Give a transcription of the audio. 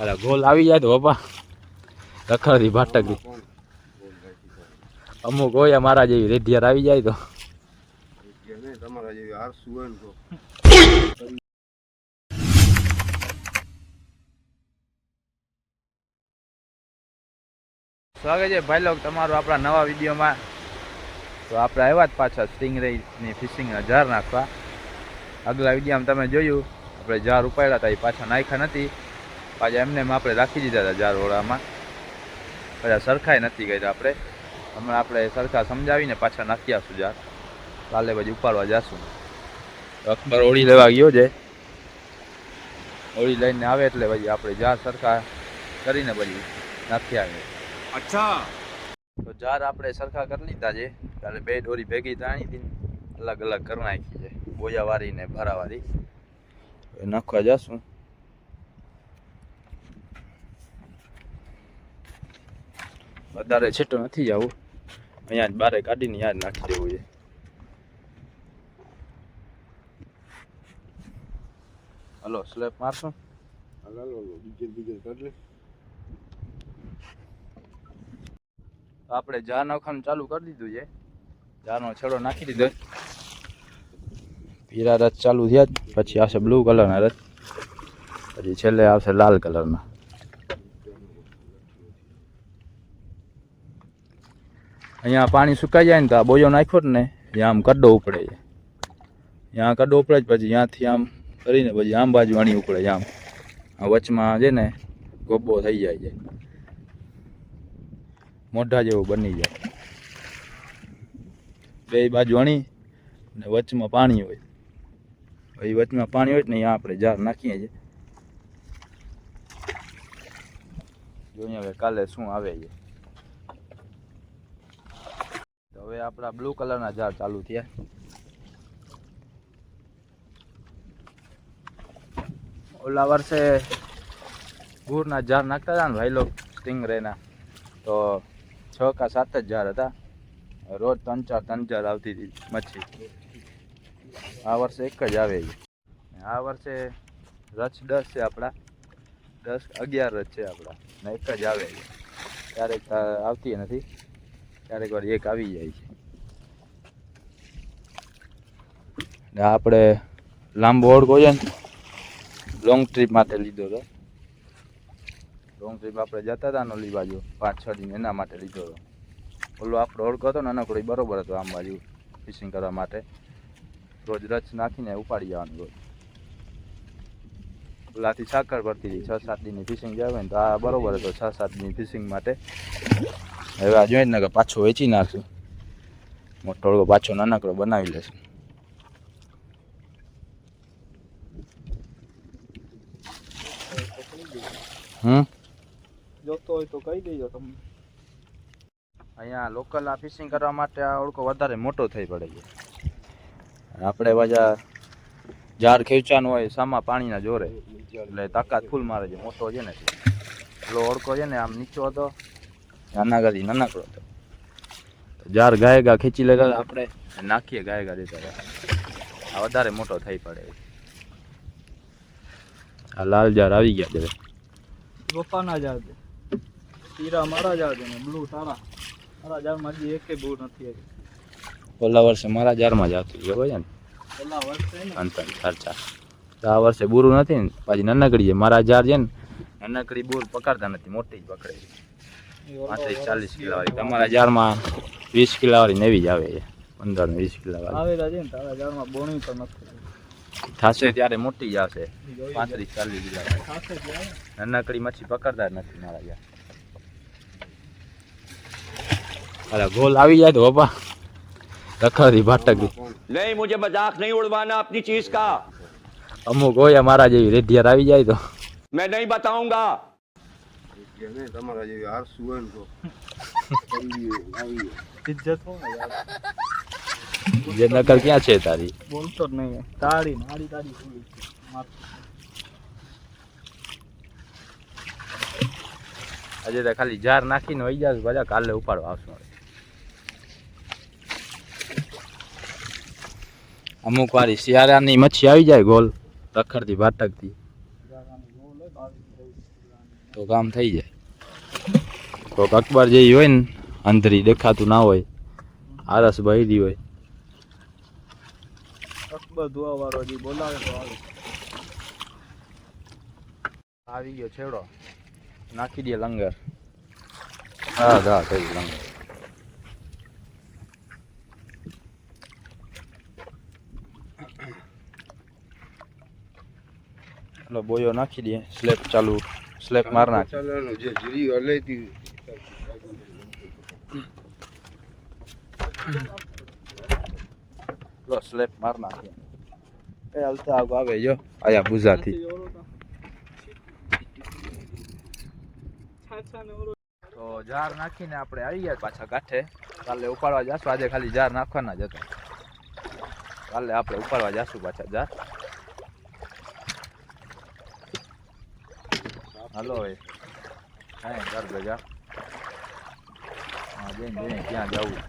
અરે ગોલ આવી જાય તો બાપા. રખડતી ભાટકતી અમુક હોય મારા જેવી રેઢિયાર આવી જાય તો. તમારા જેવી આરસુ હોય તો સ્વાગત છે ભાઈ લોક તમારું આપણા નવા વિડીયોમાં. તો આપણે આવ્યા જ પાછા સ્ટિંગરેની ફિશિંગના જાર નાખવા. આગલા વિડીયોમાં તમે જોયું, આપણે જાર ઉપાડ્યા હતા એ પાછા નાખ્યા નથી. પાછા એમને એમ આપણે રાખી દીધા હતા જાર ઓળામાં પાછા સરખાઈ નથી કર્યા આપણે. હમણાં આપણે સરખા સમજાવીને પાછા નાખી આવશું જાર કાલે પછી ઉપાડવા જશું. તો અકબર ઓળી લેવા ગયો છે. ઓળી લઈને આવે એટલે પછી આપણે જાર સરખા કરીને પછી નાખી આવીએ. અચ્છા. તો જાર આપણે સરખા કરી લીધા છે. ત્યારે બે દોરી ભેગી તાણી હતી અલગ અલગ કરી નાખી છે. બોયાવાળી ને ભરાવાળી નાખવા જાશું. વધારે છેટો નથી જવું. અહીંયા જ બારે કાઢીને યાદ નાખી દેવું છે. Hello slap મારશું? હાલો બીજે બીજે કરી લે. આપણે જા નાખવાનું ચાલુ કરી દીધું છે. જાનો છેડો નાખી દીધો. પીરા રથ ચાલુ થયા જ પછી આવશે બ્લુ કલરના રથ પછી છેલ્લે આવશે લાલ કલરના અહીંયા પાણી સુકાઈ જાય ને તો આ બોયો નાખ્યો ને ત્યાં આમ કડ્ડો ઉપડે છે. ત્યાં કડ્ડો ઉપડે જ પછી ત્યાંથી આમ કરીને પછી આમ બાજુ વાણી ઉપડે આમ. આ વચમાં છે ને ગોબો થઈ જાય છે. મોઢા જેવું બની જાય. બે બાજુ અણી ને વચમાં પાણી હોય. પછી વચમાં પાણી હોય ને અહીંયા આપણે જાર નાખીએ છીએ. જોઈએ હવે કાલે શું આવે છે તો આપણા બ્લુ કલરના ઝાડ ચાલુ થયા. ઓલા વર્ષે ગુરના ઝાડ નાખતા હતા ને ભાઈ લોક સ્ટિંગરેના, તો છ કા સાત જ ઝાડ હતા. રોજ ત્રણ ચાર ત્રણ ચાર આવતી હતી મચ્છી. આ વર્ષે એક જ આવે આ વર્ષે રચ દસ છે આપણા. દસ અગિયાર રચ છે આપણા. ને એક જ આવે ક્યારેક આવતી નથી. ક્યારેક વાર એક આવી જાય છે. ને આપણે લાંબો ઓળખો છે ને લોંગ ટ્રીપ માટે લીધો હતો. લોંગ ટ્રીપ આપણે જતા હતા નોલી બાજુ, પાંચ છ દિન એના માટે લીધો હતો. ઓલો આપણો ઓળખો હતો નાનકડો બરોબર હતો આમ બાજુ ફિશિંગ કરવા માટે. રોજ રચ નાખીને ઉપાડી જવાનું રોજ. ઓલાથી સાકર ભરતી હતી, છ સાત દિનની ફિશિંગ જાય ને તો આ બરોબર હતો, છ સાત દિનની ફિશિંગ માટે. હવે આ જોઈને ને કે પાછો વેચી નાખશું. મોટો પાછો નાનકડો બનાવી લેશું. હમ? જોતો હોય તો કહી દેજો તમે અહીંયા લોકલ આ ફિશિંગ કરવા માટે આ ઓળખો વધારે મોટો થઈ પડે છે. આપણે પાછા ઝાડ ખેંચવાનું હોય સામા પાણીના જોરે. એટલે તાકાત ફૂલ મારે છે. મોટો છે ને. એટલો ઓળખો છે ને આમ નીચો હતો. નાના કરી નાનકડો હતો. તો ઝાડ ગાય ગા ખેંચી લેતા હતા આપણે નાખીએ ગાય ગા દેતા હતા આ વધારે મોટો થઈ પડે આ લાલ ઝાડ આવી ગયા છે. પપ્પાના ઝાડ છે હીરા મારા ઝાડ છે ને બ્લુ તારા. મારા ઝાડમાં હજી એકે બહુ નથી આવી. ઓલા વર્ષે મારા ઝાડમાં જ આવતું ખબર છે ને? પેલા વર્ષે ને? અંતર ખર્ચા. તો આ વર્ષે બુરું નથી ને પાછી નાનકડી છે. મારા ઝાડ છે ને નાનકડી બુર પકડતા નથી મોટી જ પકડે છે. એ ઓલો પાંત્રીસ ચાલીસ કિલો વાળી તમારા જારમાં વીસ કિલો વાળી નવી જ આવે પંદર વીસ કિલો વાળી. આવેલા છે ને તારા જારમાં બોણી પણ નથી થશે ત્યારે મોટી જ પાંત્રીસ ચાલીસ કિલો વાળી. નાનકડી મચ્છી પકડતા નથી મારા યાર. અરે ગોલ આવી જાય તો બાપા. રખડી ભાટકી નહીં મુજે મજાક નહીં ઉડવાના આપની ચીજ કા. અમુક હોય મારા જેવી રેઢિયાર આવી જાય તો. મેં નહીં બતાઉંગા. નહીં તમારા જેવી આરસુ હોય ને તો. ઇજ્જત હોય યાર. જે નકલ ક્યાં છે તારી? બોલતો જ નહીં. તાળી મારી તાળી આજે તો ખાલી જાર નાખીને વહી જાશ બધા કાલે ઉપાડવા આવશું અમુક વારી શિયાળાની મચ્છી આવી જાય ગોલ રખડતી ભાટકતી. તો કામ થઈ જાય. કોઈક અકબર જેવી હોય ને અંધરી દેખાતું ના હોય આરસ બહેરી હોય. અકબર ધોવા વાળો જે બોલાવે તો આવે. આવી ગયો છેડો નાખી દે લંગર. હા હા થઈ ગયું લંગર. ચલો બોયો નાખી દે સ્લેબ ચાલુ સ્લેબ માર નાખ. સ્લેબ માર નાખીએ એ હાલતા આગ આવે જો. આયા બુઝાથી તો જાર નાખીને આપણે આવી ગયા પાછા કાંઠે કાલે ઉપાડવા જાશું. આજે ખાલી જાર નાખવાના જ હતા. કાલે આપણે ઉપાડવા જાશું પાછા જાર. હાલો હવે. કાંઈ કર ભેગા હા જઈને જઈને ક્યાં જવું?